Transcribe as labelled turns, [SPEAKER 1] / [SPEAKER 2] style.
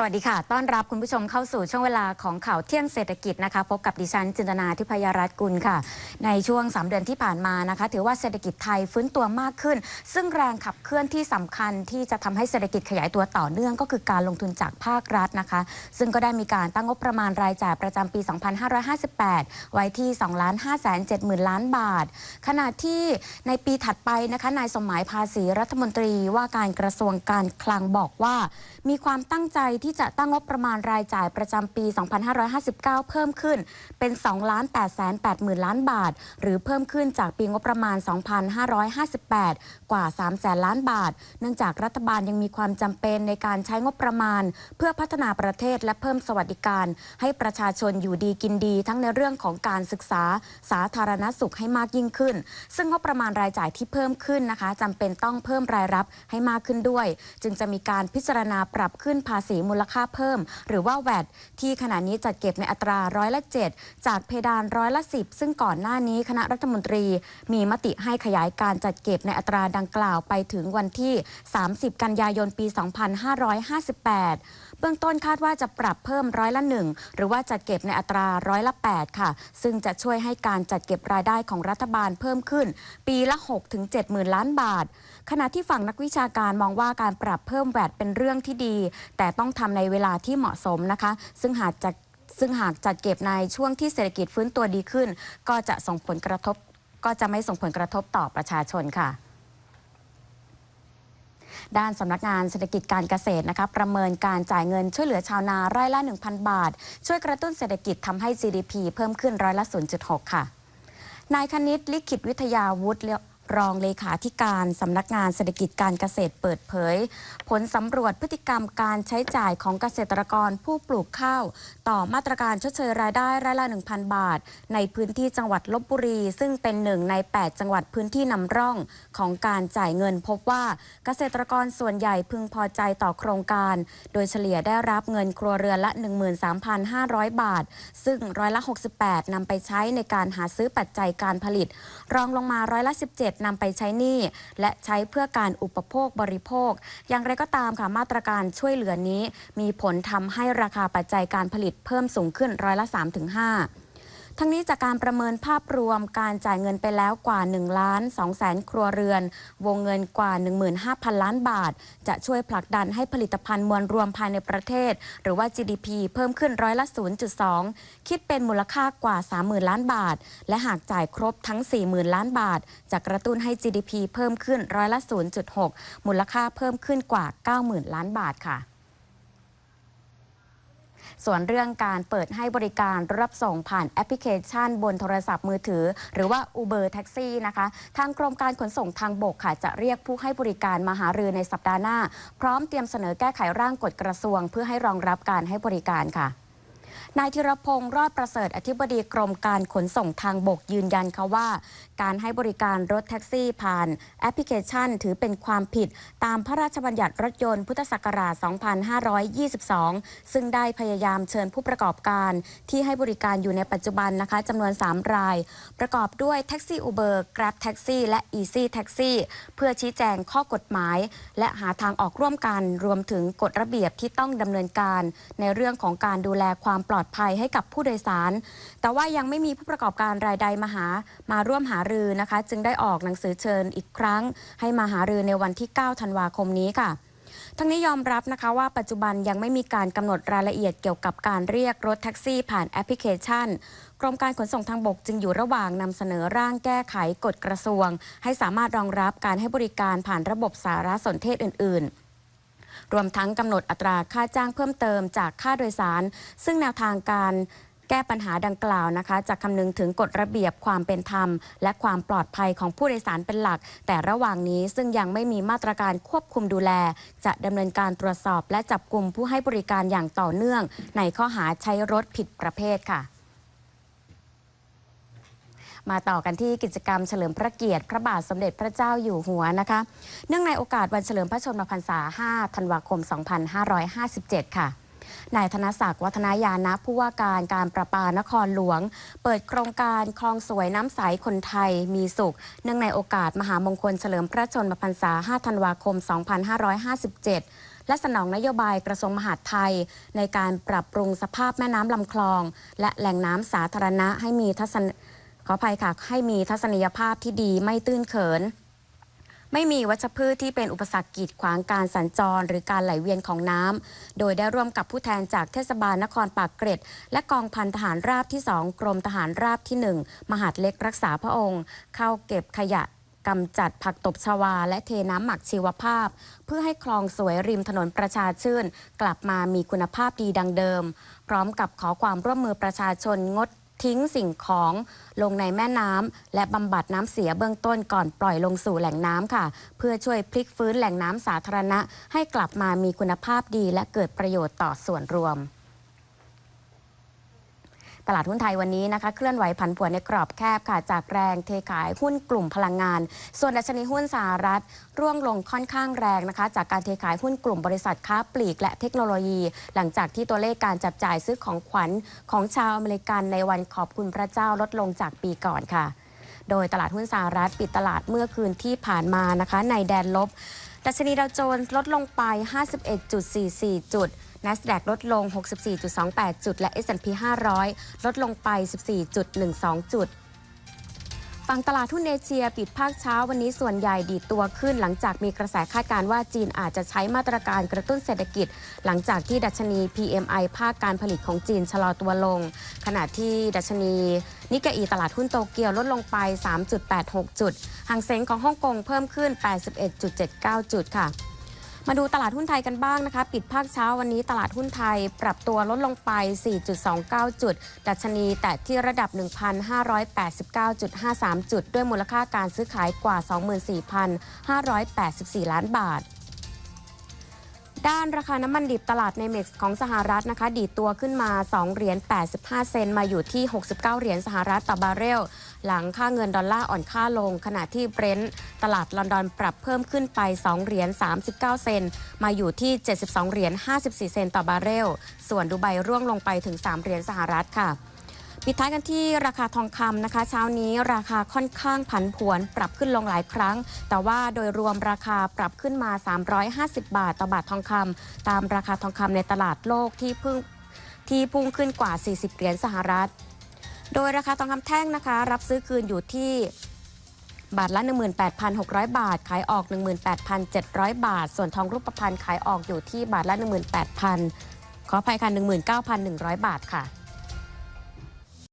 [SPEAKER 1] สวัสดีค่ะ ต้อนรับคุณผู้ชมเข้าสู่ช่วงเวลาของข่าวเที่ยงเศรษฐกิจนะคะ พบกับดิฉันจินตนาทิพยรัตน์กุลค่ะ ในช่วง 3 เดือนที่ผ่านมานะคะ ถือว่าเศรษฐกิจไทยฟื้นตัวมากขึ้น ซึ่งแรงขับเคลื่อนที่สำคัญที่จะทำให้เศรษฐกิจขยายตัวต่อเนื่องก็คือการลงทุนจากภาครัฐนะคะ ซึ่งก็ได้มีการตั้งงบประมาณรายจ่ายประจำปี 2558 ไว้ที่2ล้าน5 7 0 0 0ล้านบาท ขณะที่ในปีถัดไปนะคะนายสมหมายภาษีรัฐมนตรีว่าการกระทรวงการคลังบอกว่า มีความตั้งใจที่ที่จะตั้งงบประมาณรายจ่ายประจำปี 2559 เพิ่มขึ้นเป็น2ล้าน8แสน8หมื่นล้านบาท หรือเพิ่มขึ้นจากปีงบประมาณ 2558 กว่า 3 แสนล้านบาท เนื่องจากรัฐบาลยังมีความจำเป็นในการใช้งบประมาณ เพื่อพัฒนาประเทศและเพิ่มสวัสดิการ ให้ประชาชนอยู่ดีกินดี ทั้งในเรื่องของการศึกษาสาธารณสุขให้มากยิ่งขึ้น ซึ่งงบประมาณรายจ่ายที่เพิ่มขึ้นนะคะจำเป็นต้องเพิ่มรายรับให้มากขึ้นด้วย จึงจะมีการพิจารณาปรับขึ้นภาษีมูลค่าเพิ่ม หรือว่าแวดที่ขณะนี้จัดเก็บในอัตราร้อยละ 7 จากเพดานร้อยละ 10 ซึ่งก่อนหน้านี้คณะรัฐมนตรี มีมติให้ขยายการจัดเก็บในอัตราดังกล่าวไปถึงวันที่ 30 กันยายนปี 2558 เบื้องต้นคาดว่าจะปรับเพิ่มร้อยละหนึ่งหรือว่าจัดเก็บในอัตราร้อยละ 8 ค่ะ ซึ่งจะช่วยให้การจัดเก็บรายได้ของรัฐบาลเพิ่มขึ้น ปีละ 6 ถึง 7 หมื่นล้านบาท ขณะที่ฝั่งนักวิชาการมองว่าการปรับเพิ่มแวดเป็นเรื่องที่ดี แต่ต้องทำในเวลาที่เหมาะสมนะคะ ซึ่งหากจะซึ่งหากจัดเก็บในช่วงที่เศรษฐกิจฟื้นตัวดีขึ้น ก็จะส่งผลกระทบ ก็จะไม่ส่งผลกระทบต่อประชาชนค่ะ ด้านสำนักงานเศรษฐกิจการเกษตรนะคะประเมินการจ่ายเงินช่วยเหลือชาวนาไร่ละ 1,000 บาท ช่วยกระตุ้นเศรษฐกิจทำให้ GDP เพิ่มขึ้นร้อยละ 0.6 ค่ะนายคณิตลิขิตวิทยาวุฒิ รองเลขาธิการสำนักงานเศรษฐกิจการเกษตรเปิดเผย ผลสำรวจพฤติกรรมการใช้จ่ายของเกษตรกรผู้ปลูกข้าว ต่อมาตรการชดเชยรายได้รายละ 1,000 บาท ในพื้นที่จังหวัดลบบุรี ซึ่งเป็นหนึ่งใน 8 จังหวัดพื้นที่นำร่องของการจ่ายเงินพบว่าเกษตรกรส่วนใหญ่พึงพอใจต่อโครงการ โดยเฉลี่ยได้รับเงินครัวเรือนละ 13,500 บาท ซึ่งร้อยละ 68นำไปใช้ในการหาซื้อปัจจัยการผลิต รองลงมาร้อยละ 17นำไปใช้หนี้และใช้เพื่อการอุปโภคบริโภค อย่างไรก็ตามค่ะมาตรการช่วยเหลือนี้ มีผลทำให้ราคาปัจจัยการผลิตเพิ่มสูงขึ้นร้อยละ3-5 ทั้งนี้จากการประเมินภาพรวมการจ่ายเงินไปแล้วกว่า1ล้าน2แสนครัวเรือน วงเงินกว่า 15,000 ล้านบาท จะช่วยผลักดันให้ผลิตภัณฑ์มวลรวมภายในประเทศ หรือว่า GDP เพิ่มขึ้นร้อยละ 0.2 คิดเป็นมูลค่ากว่า 30,000 ล้านบาท และหากจ่ายครบทั้ง 40,000 ล้านบาท จะกระตุ้นให้ GDP เพิ่มขึ้นร้อยละ 0.6 มูลค่าเพิ่มขึ้นกว่า 90,000 ล้านบาทค่ะ ส่วนเรื่องการเปิดให้บริการรับส่งผ่านแอปพลิเคชัน บนโทรศัพท์มือถือ หรือว่า Uber Taxi นะคะ ทางกรมการขนส่งทางบกค่ะ จะเรียกผู้ให้บริการมาหารือในสัปดาห์หน้า พร้อมเตรียมเสนอแก้ไขร่างกฎกระทรวง เพื่อให้รองรับการให้บริการค่ะ นายธีรพงศ์รอดประเสริฐอธิบดีกรมการขนส่งทางบกยืนยันค่ะว่า การให้บริการรถแท็กซี่ผ่านแอปพลิเคชัน ถือเป็นความผิด ตามพระราชบัญญัติรถยนต์พุทธศักราช 2522 ซึ่งได้พยายามเชิญผู้ประกอบการที่ให้บริการอยู่ในปัจจุบันนะคะจำนวน 3 ราย ประกอบด้วยแท็กซี่อูเบอร์กราฟแท็กซี่และ Easy Taxi เพื่อชี้แจงข้อกฎหมาย และหาทางออกร่วมกัน รวมถึงกฎระเบียบที่ต้องดำเนินการ ในเรื่องของการดูแลความปลอดอดภัยให้กับผู้โดยสาร แต่ว่ายังไม่มีผู้ประกอบการรายใดมาหามาร่วมหารือนะคะ จึงได้ออกหนังสือเชิญอีกครั้ง ให้มาหารือในวันที่ 9 ธันวาคมนี้ค่ะทั้งนี้ยอมรับนะคะว่าปัจจุบันยังไม่มีการกำหนดรายละเอียดเกี่ยวกับการเรียกรถแท็กซี่ผ่านแอปพลิเคชัน กรมการขนส่งทางบกจึงอยู่ระหว่างนำเสนอร่างแก้ไขกฎกระทรวง ให้สามารถรองรับการให้บริการผ่านระบบสารสนเทศอื่น ๆ รวมทั้งกำหนดอัตราค่าจ้างเพิ่มเติมจากค่าโดยสาร ซึ่งแนวทางการแก้ปัญหาดังกล่าวนะคะจะคำนึงถึงกฎระเบียบความเป็นธรรม และความปลอดภัยของผู้โดยสารเป็นหลัก แต่ระหว่างนี้ซึ่งยังไม่มีมาตรการควบคุมดูแล จะดำเนินการตรวจสอบ และจับกลุ่มผู้ให้บริการอย่างต่อเนื่อง ในข้อหาใช้รถผิดประเภทค่ะ มาต่อกันที่กิจกรรมเฉลิมพระเกียรติ พระบาทสมเด็จพระเจ้าอยู่หัวนะคะ เนื่องในโอกาสวันเฉลิมพระชนมพรรษา 5 ธันวาคม 2557 ค่ะนายธนศักดิ์วัฒนายานะผู้ว่าการการประปานครหลวง เปิดโครงการคลองสวยน้ำใสคนไทยมีสุข เนื่องในโอกาสมหามงคลเฉลิมพระชนมพรรษา 5 ธันวาคม 2557 และสนองนโยบายกระทรวงมหาดไทย ในการปรับปรุงสภาพแม่น้ำลำคลอง และแหล่งน้ำสาธารณะให้มีทัศน ขออภัยค่ะ ให้มีทัศนียภาพที่ดีไม่ตื้นเขิน ไม่มีวัชพืชที่เป็นอุปสรรคกีดขวางการสัญจร หรือการไหลเวียนของน้ำ โดยได้ร่วมกับผู้แทนจากเทศบาลนครปากเกร็ด และกองพันทหารราบที่ 2 กรมทหารราบที่ 1 มหาดเล็กรักษาพระองค์ เข้าเก็บขยะกำจัดผักตบชวา และเทน้ำหมักชีวภาพ เพื่อให้คลองสวยริมถนนประชาชื่น กลับมามีคุณภาพดีดังเดิม พร้อมกับขอความร่วมมือประชาชนงด ทิ้งสิ่งของลงในแม่น้ำและบำบัดน้ำเสียเบื้องต้นก่อนปล่อยลงสู่แหล่งน้ำค่ะ เพื่อช่วยพลิกฟื้นแหล่งน้ำสาธารณะ ให้กลับมามีคุณภาพดีและเกิดประโยชน์ต่อส่วนรวม ตลาดหุ้นไทยวันนี้นะคะเคลื่อนไหวผันผวนในกรอบแคบค่ะจากแรงเทขายหุ้นกลุ่มพลังงาน ส่วนดัชนีหุ้นสหรัฐ ร่วงลงค่อนข้างแรงนะคะ จากการเทขายหุ้นกลุ่มบริษัทค้าปลีกและเทคโนโลยี หลังจากที่ตัวเลขการจับจ่ายซื้อของขวัญของชาวอเมริกันในวันขอบคุณพระเจ้าลดลงจากปีก่อนค่ะ โดยตลาดหุ้นสหรัฐปิดตลาดเมื่อคืนที่ผ่านมานะคะ ในแดนลบดัชนีดาวโจนส์ลดลงไป 51.44 จุด NASDAQ ลดลง 64.28 จุด และ S&P 500 ลดลงไป 14.12 จุดฝั่งตลาดหุ้นเอเชียปิดภาคเช้าวันนี้ส่วนใหญ่ดีดตัวขึ้น หลังจากมีกระแสคาดการณ์ว่าจีนอาจจะใช้มาตรการกระตุ้นเศรษฐกิจ หลังจากที่ดัชนี PMI ภาคการผลิตของจีนชะลอตัวลง ขณะที่ดัชนีนิกเกอีตลาดหุ้นโตเกียวลดลงไป 3.86 จุดหางเซ็งของฮ่องกงเพิ่มขึ้น 81.79 จุดค่ะ มาดูตลาดหุ้นไทยกันบ้างนะคะ ปิดภาคเช้าวันนี้ตลาดหุ้นไทยปรับตัวลดลงไป 4.29 จุด ดัชนีแต่ที่ระดับ 1,589.53 จุด ด้วยมูลค่าการซื้อขายกว่า 24,584 ล้านบาท ด้านราคาน้ำมันดิบตลาดในเม็กซ์ของสหรัฐนะคะ ดีดตัวขึ้นมา 2 เหรียญ 85 เซนต์มาอยู่ที่ 69 เหรียญสหรัฐต่อบาร์เรล หลังค่าเงินดอลลาร์อ่อนค่าลง ขณะที่เบรนท์ตลาดลอนดอนปรับเพิ่มขึ้นไป 2 เหรียญ 39 เซนต์มาอยู่ที่ 72 เหรียญ 54 เซนต์ต่อบาร์เรล ส่วนดูไบร่วงลงไปถึง 3 เหรียญสหรัฐค่ะ ปิดท้ายกันที่ราคาทองคำนะคะ เช้านี้ราคาค่อนข้างผันผวนปรับขึ้นลงหลายครั้ง แต่ว่าโดยรวมราคาปรับขึ้นมา 350 บาทต่อบาททองคำตามราคาทองคำในตลาดโลกที่เพิ่งที่พุ่งขึ้นกว่า 40 เหรียญสหรัฐ โดยราคาทองคำแท่งนะคะ รับซื้อคืนอยู่ที่บาทละ 18,600 บาท ขายออก 18,700 บาท ส่วนทองรูปพรรณขายออกอยู่ที่บาทละ 18,000ขออภัยค่ะ19,100 บาทค่ะ